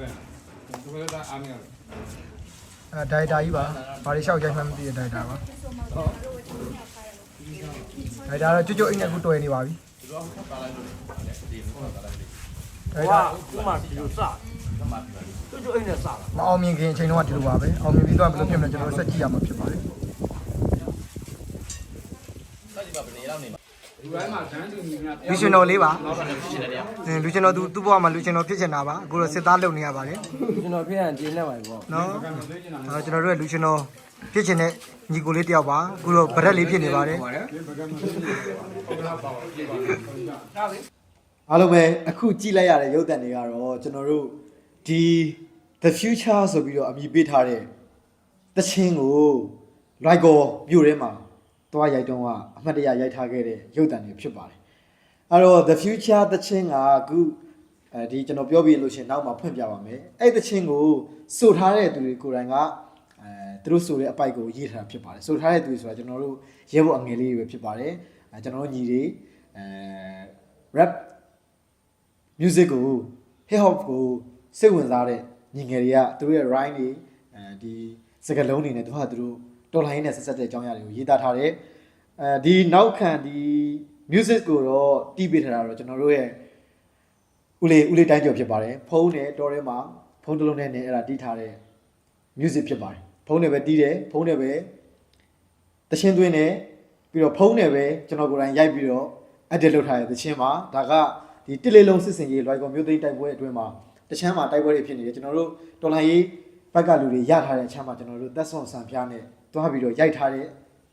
ဟုတ်သူတို့ကအားမရအဲဒိုင်တာကြီးပါဘာတွေလျှောက်ကြိုက်မှန်းမသိတဲ့ဒိုင်တာပါဒိုင်တာတော့ကျွတ်ကျွတ်အိမ်နဲ့အခုတွေ့နေပါပြီဒိုင်ဟိုတာကဥမာဒီလိုစတူတူအိမ်နဲ့စတာမအောင်မြင်ခင်အချိန်တုန်းကဒီလိုပါပဲအောင်မြင်ပြီးတော့ဘယ်လိုဖြစ်မလဲကျွန်တော်တို့ဆက်ကြည့်ရမှာဖြစ်ပါတယ် လူတိုင်းမှာဇန်းသူညီများလူရှင်တော်လေးပါတော့တယ်ဖြစ်နေတယ်အင်းလူရှင်တော်သူသူ့ဘဝမှာလူရှင်တော်ဖြစ်ချင်တာပါအခုတော့စစ်သားလုပ်နေရပါတယ်ကျွန်တော်ဖြစ်ရင်ဒီနဲ့ပါပေါ့နော်ကံမသေးချင်တာအဲကျွန်တော်တို့ရဲ့လူရှင်တော်ဖြစ်ချင်တဲ့ညီကိုလေးတယောက်ပါအခုတော့ဗရက်လေးဖြစ်နေပါတယ်ဒီပကံမသေးချင်ဘူးဟုတ်လားပါပါပြပါဒါပဲအားလုံးပဲအခုကြည့်လိုက်ရတဲ့ရုပ်သံတွေကတော့ကျွန်တော်တို့ဒီ the future ဆိုပြီးတော့အမည်ပေးထားတဲ့တခြင်းကို like ကိုမြို့ထဲမှာ တွားရိုက်တုံးကအမှတ်တရရိုက်ထားခဲ့တဲ့ရုပ်သံတွေဖြစ်ပါတယ်အဲ့တော့ the future တခြင်းကအခုအဲဒီကျွန်တော်ပြောပြလို့ရှရင်နောက်မှာဖွင့်ပြပါမယ်အဲ့တခြင်းကိုစိုးထားတဲ့သူတွေကိုယ်တိုင်ကအဲသူတို့ဆိုတဲ့အပိုက်ကိုရေးထားတာဖြစ်ပါတယ်စိုးထားတဲ့သူတွေဆိုတာကျွန်တော်တို့ရဲဘော်အငယ်လေးတွေပဲဖြစ်ပါတယ်အဲကျွန်တော်တို့ညီတွေအဲ rap music ကို hip hop ကိုစိတ်ဝင်စားတဲ့ညီငယ်တွေကသူတို့ရဲ့ rhyme တွေအဲဒီစကားလုံးတွေနဲ့သူကသူတို့ တော်လိုင်းနဲ့ဆက်ဆက်တဲ့အကြောင်းအရာတွေကိုရေးသားထားတယ်အဲဒီနောက်ခံဒီ music ကိုတော့တီးပေးထားတာတော့ကျွန်တော်တို့ရဲ့ဦးလေးဦးလေးတိုင်းကျော်ဖြစ်ပါတယ်ဖုန်းနဲ့တော်ထဲမှာဖုန်းတစ်လုံးနဲ့နဲ့အဲ့ဒါတီးထားတဲ့ music ဖြစ်ပါတယ်ဖုန်းနဲ့ပဲတီးတယ်ဖုန်းနဲ့ပဲတချင်းသွင်းတယ်ပြီးတော့ဖုန်းနဲ့ပဲကျွန်တော်ကိုယ်တိုင်ရိုက်ပြီးတော့ edit လုပ်ထားတဲ့တချင်းမှာဒါကဒီတစ်လေးလုံးစစ်စင်ရေးလွိုက်ကွန်မျိုးသိမ်းတိုက်ပွဲအတွင်းမှာတချမ်းမှာတိုက်ပွဲတွေဖြစ်နေတယ်ကျွန်တော်တို့တော်လိုင်းရေးဘက်ကလူတွေရထားတဲ့အချမ်းမှာကျွန်တော်တို့သက်ဆွန်ဆန်ပြားနဲ့ တွားပြီးတော့ရိုက်ထားတဲ့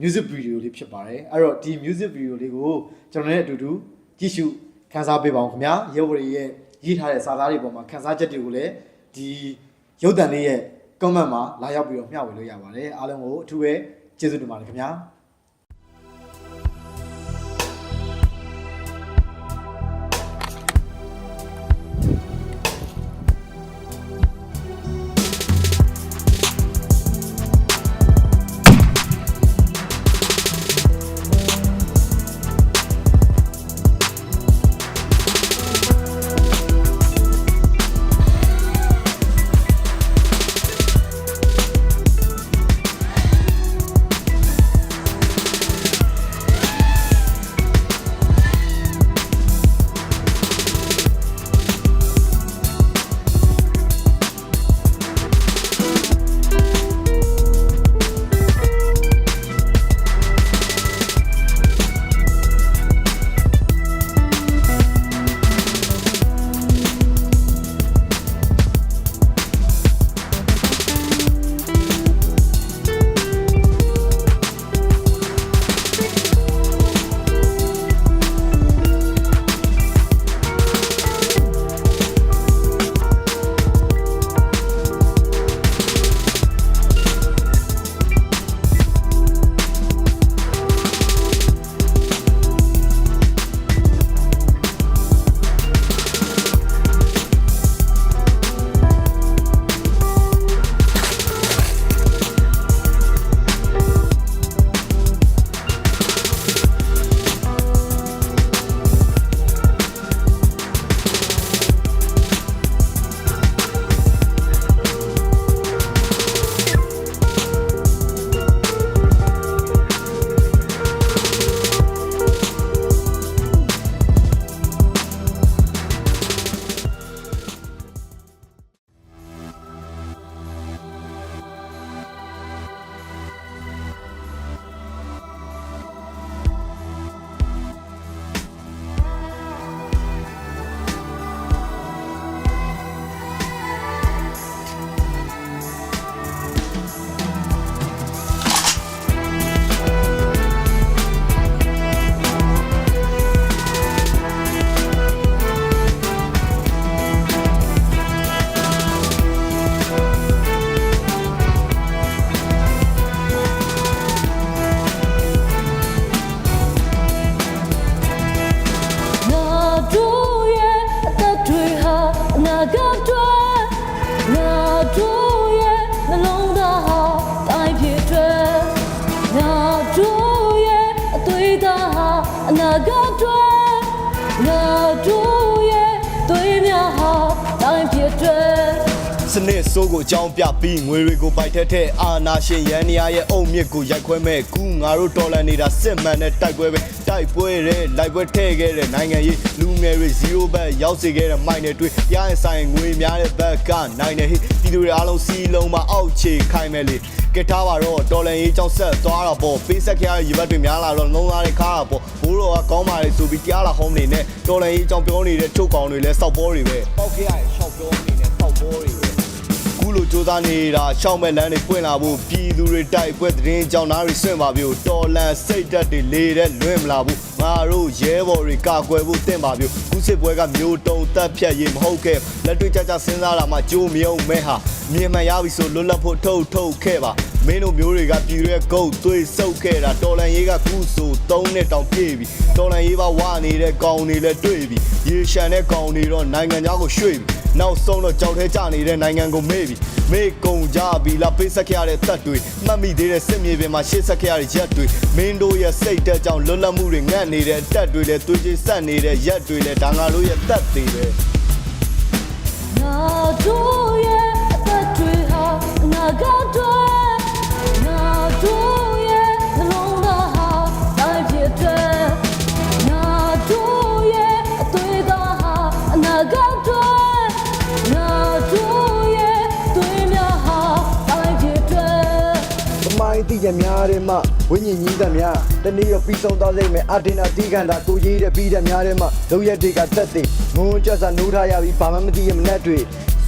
music video လေးဖြစ်ပါတယ်အဲ့တော့ဒီ music video လေးကိုကျွန်တော်လည်းအတူတူကြည့်ရှုခန်းစားပေးပါအောင်ခင်ဗျာရုပ်ဝရီရဲ့ရေးထားတဲ့စာသားတွေပေါ်မှာခန်းစားချက်တွေကိုလည်းဒီရုပ်သံလေးရဲ့ comment မှာလာရောက်ပြီးတော့မျှဝေလို့ရပါတယ်အားလုံးကိုအထူးပဲကျေးဇူးတင်ပါတယ်ခင်ဗျာ စနစ်စိုးကိုအကြောင်းပြပြီးငွေတွေကိုပိုက်ထက်ထက်အာနာရှင်ရန်နီယာရဲ့အုံမြစ်ကိုရိုက်ခွဲမဲ့ကူငါတို့တော်လန်နေတာစစ်မှန်တဲ့တိုက်ပွဲပဲတိုက်ပွဲတဲ့လိုက်ပွဲထဲခဲ့တဲ့နိုင်ငံရေးလူငယ်တွေ0ဘက်ရောက်စေခဲ့တဲ့မိုင်းတွေတွေ့ရရင်ဆိုင်ငွေများတဲ့ဘက်ကနိုင်တဲ့ဟိပြည်သူတွေအားလုံးစီးလုံးမှာအောက်ခြေခိုင်းမဲ့လေကက်ထားပါတော့တော်လန်ရေးကြောင့်ဆက်သွားတာပေါ့ပေးဆက်ခရရေဘတ်တွေများလာတော့လုံးသားတွေခါတာပေါ့ဘိုးတော်ကကောင်းပါလေဆိုပြီးတရားလာဟောင်းနေနဲ့တော်လန်ရေးကြောင့်ပြောနေတဲ့ချုပ်ကောင်တွေလဲစောက်ပေါ်တွေပဲပောက်ခရရဲ့ရှောက်ပြောနေနဲ့စောက်ပေါ်တွေပဲခု လိုစူးစမ်းနေတာရှောင်းမဲ့လမ်းတွေပွင့်လာဖို့ပြည်သူတွေတိုက်ပွဲသတင်းကြောင်းသားတွေဆွင့်ပါပြို့တော်လန်စိတ်တက်တွေလေတဲ့လွင့်မလာဘူးငါတို့ရဲဘော်တွေကာကွယ်ဖို့တင့်ပါပြို့ခုစစ်ပွဲကမျိုးတုံတက်ဖြတ်ရေးမဟုတ်ခဲ့လက်တွေ့ကြကြစဉ်းစားတာမှကြိုးမြုံမဲဟာမြင်မှန်ရပြီဆိုလွတ်လပ်ဖို့ထုတ်ထုတ်ခဲ့ပါမင်းတို့မျိုးတွေကပြည်ရဲ့ဂုတ်သွေးဆုပ်ခဲ့တာတော်လန်ရေးကခုဆို3နှစ်တောင်ပြည့်ပြီတော်လန်ရေးပါဝနေတဲ့ကောင်တွေလည်းတွေ့ပြီရေရှမ်းတဲ့ကောင်တွေတော့နိုင်ငံသားကိုရွှေ့ပြီ နောက်ဆုံးတော့ကြောက်ထဲကျနေတဲ့နိုင်ငံကိုမေ့ပြီမေ့ကုန်ကြပြီလားပေးဆက်ခဲ့ရတဲ့သက်တွေမှတ်မိသေးတဲ့စစ်မြေပြင်မှာရှေ့ဆက်ခဲ့ရတဲ့ရက်တွေမင်းတို့ရဲ့စိတ်တက်ကြောင့်လွတ်လပ်မှုတွေငတ်နေတဲ့တက်တွေလည်းသွေးကြီးဆက်နေတဲ့ရက်တွေလည်းဒါငါတို့ရဲ့သက်တွေပဲငါတို့ရဲ့အသက်တွေဟာအနာဂတ် မိုင်းတိကျများတယ်မှဝိညာဉ်ကြီးသမျှတနေ့ရောပြီးဆုံးသွားစိမ့်မယ်အတင်နာတီးခန္ဓာကိုရေးတဲ့ပြီးတဲ့များတယ်မှလုံရက်တွေကတက်သိငုံကြဆာနိုးထားရပြီးဘာမှမသိရမနဲ့တွေ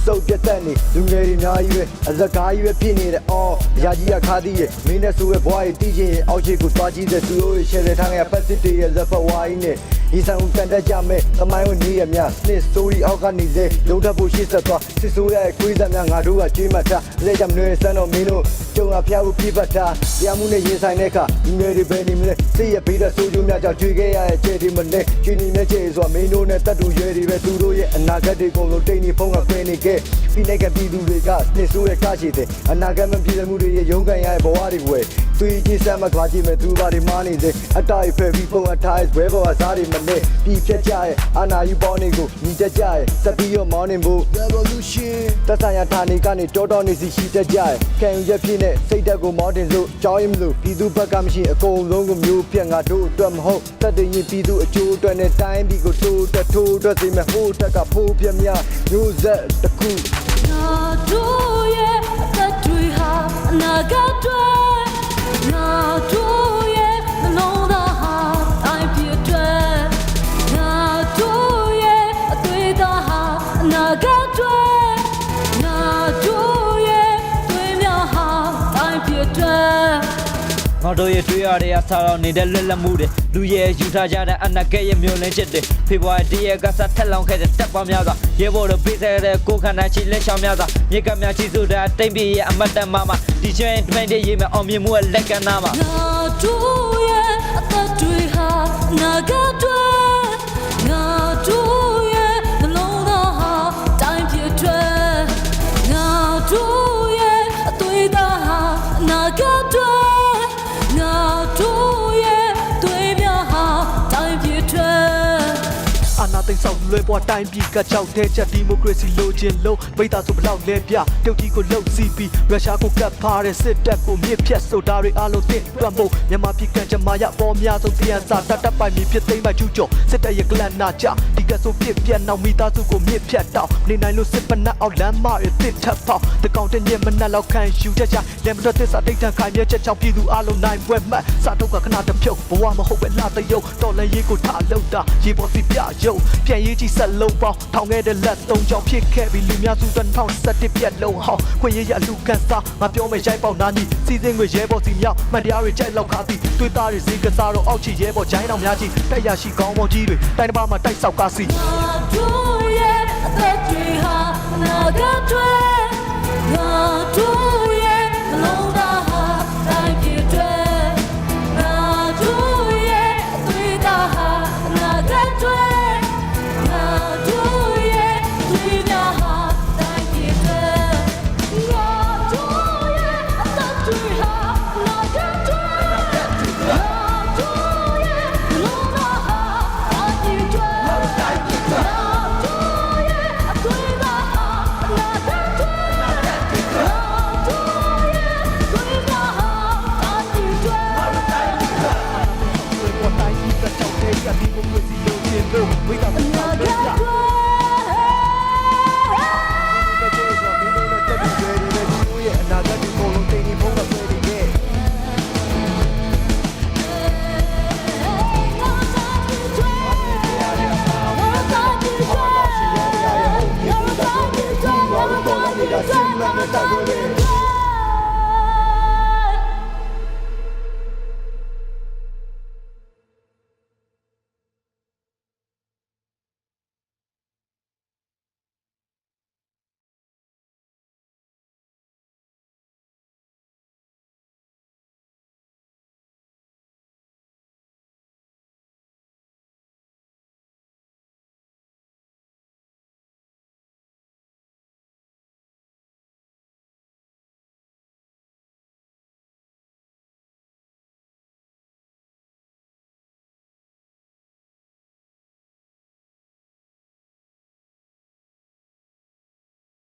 စုပ်ပြတ်တက်နေလူငယ်တွေအများကြီးပဲအဇကားကြီးပဲဖြစ်နေတယ်အော်အရာကြီးကခါသေးရဲ့မင်းနဲ့ဆိုရဲ့ဘွားရဲ့တီးချင်းရဲ့အောက်ခြေကိုသွားကြည့်တဲ့သူတို့ရဲ့ရှယ်ရထားငယ်ပတ်စစ်တွေရဲ့လက်ဖက်ဝိုင်းနဲ့ ဒီဆောင်ကန်တက်ကြမဲ့သမိုင်းဝင်နေရမြစနစ်စတိုရီအောက်ကနေစေလုံးထပ်ဖို့ရှေ့ဆက်သွားစစ်ဆိုးရဲ့ခွေးသက်များငါတို့ကကြွေးမှတ်ထားလက်ကြမနှွေးစမ်းတော့မင်းတို့ကြုံရဖျားဖို့ပြပတ်ထားတရားမှုနဲ့ရင်ဆိုင်တဲ့အခါလူငယ်တွေပဲနေမလဲစိတ်ရဘေးတဲ့ဆိုးကျိုးများကြောင့်ကြွေခဲ့ရတဲ့ခြေဒီမနဲ့ကျွေးနေမဲ့ခြေဆိုတာမင်းတို့နဲ့တတ်တူရွယ်တွေပဲသူတို့ရဲ့အနာဂတ်တွေကုန်လုံးတိတ်နေဖုံးကခွဲနေခဲ့ပြီးနိုင်ကပြည်သူတွေကနှစ်ဆိုးရဲ့ကရှိတဲ့အနာဂတ်မပြည့်စုံမှုတွေရဲ့ရုန်းကန်ရတဲ့ဘဝတွေပဲသူကြီးစမ်းမခွာကြည့်မဲ့သူပါတွေမားနေစေအတားရဖယ်ပြီးပုံအထားရဲ့ဘဲဘဝစားတွေမနဲ့ပြီးဖြတ်ကြရဲ့အာနာယူပေါင်းနေကိုညီတက်ကြရဲ့စက်ပြီးရောမောင်းနေဖို့ revolution တက်ဆိုင်ရာဌာနေကနေတောတောနေစီရှိတက်ကြရဲ့ခံယူချက်ဖြစ်နေစိတ်တက်ကိုမောင်းတင်လို့ကြောင်းရင်မလို့ပြည်သူဘက်ကမရှိအကုန်လုံးကိုမျိုးပြက်ငါတို့အတွက်မဟုတ်တက်တည်ရင်ပြည်သူအကျိုးအတွက်နဲ့တိုင်းပြည်ကိုတိုးတက်ထိုးအတွက်စီမဲ့ဟိုးတက်ကဖိုးပြများမျိုးဆက်တ ငါတို့ရဲ့တွေ့ရတဲ့အစားတော့နေတဲ့လွတ်လပ်မှုတွေလူရဲ့ယူထားကြတဲ့အနာကဲရဲ့မျိုးလင်းချက်တွေဖေဖော်ဝါရီတရက်ကစားထက်လောင်ခဲ့တဲ့တပ်ပေါင်းများစွာရဲဘော်တို့ပေးဆက်တဲ့ကိုခန္ဓာချီလက်ချောင်းများစွာမြေကများချီစုတဲ့တိမ်ပြည့်ရဲ့အမတ်တမ်းမှာဒီချင်တွင်တဲ့ရေးမဲ့အောင်မြင်မှုရဲ့လက်ကမ်းနားမှာငါတို့ရဲ့အသက်တွေဟာအနာဂတ်တွေ နာသိန်းဆောင်လွဲပွားတိုင်းပြည်ကကြောက်တဲ့ချက်ဒီမိုကရေစီလိုချင်လို့မိသားစုဘလောက်လဲပြတုတ်ကြီးကိုလှုပ်စီးပြီးရုရှားကိုကပ်ဖားတဲ့စစ်တပ်ကိုမြစ်ဖြတ်ဆိုတာတွေအားလုံးသိတွန့်ဖို့မြန်မာပြည်ကံကြမ္မာရပေါ်များဆုံးပြန်စာတတ်တတ်ပိုင်မြစ်ဖြစ်သိမ့်မှကျူးကျော်စစ်တပ်ရဲ့ကလန်နာကြဒီ ကဆိုပြစ်ပြတ်နောက်မိသားစုကိုမြစ်ဖြတ်တော့နေနိုင်လို့စစ်ပနတ်အောက်လမ်းမရတစ်ထပ်ပေါတကောင်တဲ့ညမနက်လောက်ခံယူချက်ချလက်မတော်သစ္စာတိတ်တန်ခိုင်မြဲချက်ချောင်းပြည်သူအားလုံးနိုင်ပွဲမှတ်စာတော့ကခဏတစ်ဖြုတ်ဘဝမဟုတ်ပဲလာတယုံတော်လည်းရေးကိုထားလောက်တာရေပေါ်စီပြယုံပြန်ရေးကြီးဆက်လုံးပေါင်းထောင်ခဲ့တဲ့လက်သုံးချောင်းဖြစ်ခဲ့ပြီးလူများစုတထောင်ဆက်တစ်ပြက်လုံးဟောင်းခွင့်ရရလူကန်စားငါပြောမယ်ရိုက်ပေါက်နာညီစီစဉ်ငွေရဲပေါ်စီမြောက်မှန်တရားတွေကြိုက်လောက်ခါသည်တွေးသားတွေဈေးကစားတော့အောက်ချီရဲပေါ်ဂျိုင်းတော်များကြီးတိုက်ရရှိကောင်းပေါင်းကြီးတွေတိုင်းတစ်ပါးမှာတိုက်ဆောက်ကားစီငါတို့ရဲ့အသက်တွေဟာအနာဂတ်တွေ